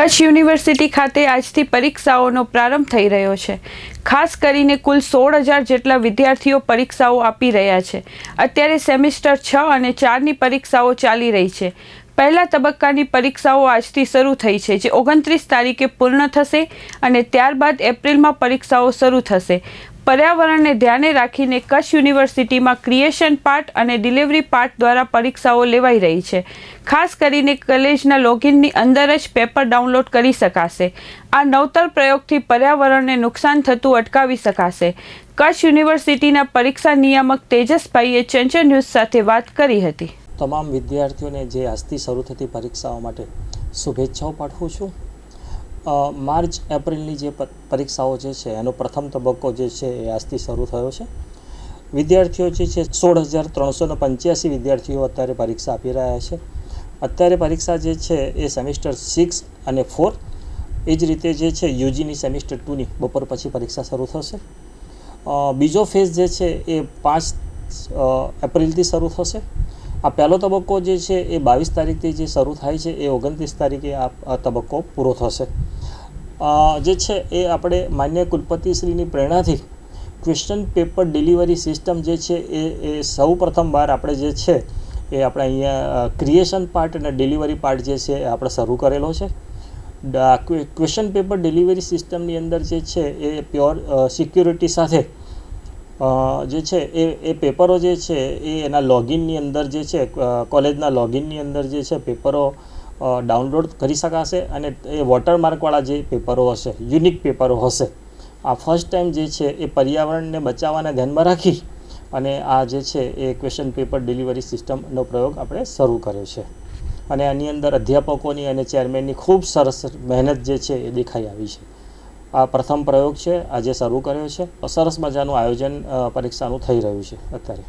Kutch university ખાતે આજથી પરીક્ષાઓનો પ્રારંભ થઈ રહ્યો છે. ખાસ કરીને કુલ સોળ હજાર જેટલા વિદ્યાર્થીઓ પરીક્ષાઓ આપી રહ્યા છે. અત્યારે સેમિસ્ટર છ અને ચારની પરીક્ષાઓ ચાલી રહી છે. પહેલા તબક્કાની પરીક્ષાઓ આજથી શરૂ થઈ છે, જે ઓગણત્રીસ તારીખે પૂર્ણ થશે અને ત્યારબાદ એપ્રિલમાં પરીક્ષાઓ શરૂ થશે. પર્યાવરણને ધ્યાને રાખીને કચ્છ યુનિવર્સિટીમાં ક્રિએશન પાર્ટ અને ડિલિવરી પાર્ટ દ્વારા પરીક્ષાઓ લેવાઈ રહી છે. ખાસ કરીને કોલેજના લોગિનની અંદર જ પેપર ડાઉનલોડ કરી શકાશે. આ નવતર પ્રયોગથી પર્યાવરણને નુકસાન થતું અટકાવી શકાશે. કચ્છ યુનિવર્સિટીના પરીક્ષા નિયામક તેજસભાઈએ ચંચળ ન્યૂઝ સાથે વાત કરી હતી. તમામ વિદ્યાર્થીઓને જે આજથી શરૂ થતી પરીક્ષાઓ માટે શુભેચ્છાઓ પાઠવું છું. માર્ચ, એપ્રિલની જે પરીક્ષાઓ જે છે, એનો પ્રથમ તબક્કો જે છે એ આજથી શરૂ થયો છે. વિદ્યાર્થીઓ જે છે સોળ હજાર ત્રણસો પંચ્યાસી વિદ્યાર્થીઓ અત્યારે પરીક્ષા આપી રહ્યા છે. અત્યારે પરીક્ષા જે છે એ સેમિસ્ટર સિક્સ અને ફોર, એ જ રીતે જે છે, યુજીની સેમિસ્ટર ટુની બપોર પછી પરીક્ષા શરૂ થશે. બીજો ફેઝ જે છે એ પાંચ એપ્રિલથી શરૂ થશે. આ પહેલો તબક્કો જે છે એ બાવીસ તારીખથી જે શરૂ થાય છે એ ઓગણત્રીસ તારીખે આ તબક્કો પૂરો થશે. જે છે એ આપણે માન્ય કુલપતિશ્રીની પ્રેરણાથી ક્વેશ્ચન પેપર ડિલિવરી સિસ્ટમ જે છે એ એ સૌ પ્રથમવાર આપણે જે છે એ આપણે અહીંયા ક્રિએશન પાર્ટ અને ડિલિવરી પાર્ટ જે છે એ આપણે શરૂ કરેલો છે. ક્વેશ્ચન પેપર ડિલિવરી સિસ્ટમની અંદર જે છે એ પ્યોર સિક્યુરિટી સાથે જે છે, એ એ પેપરો જે છે, એ એના લોગિનની અંદર જે છે કોલેજના લોગિનની અંદર જે છે, પેપરો ડાઉનલોડ કરી શકાશે અને એ વોટરમાર્કવાળા જે પેપરો હશે, યુનિક પેપરો હશે, આ ફર્સ્ટ ટાઈમ જે છે, એ પર્યાવરણને બચાવવાને ધ્યાનમાં રાખી અને આ જે છે, એ ક્વેશ્ચન પેપર ડિલિવરી સિસ્ટમનો પ્રયોગ આપણે શરૂ કર્યો છે. અને આની અંદર અધ્યાપકોની અને ચેરમેનની ખૂબ સરસ મહેનત જે છે, એ દેખાઈ આવી છે. આ પ્રથમ પ્રયોગ છે, આજે શરૂ કર્યો છે. સરસ મજાનું આયોજન પરીક્ષાનું થઈ રહ્યું છે અત્યારે.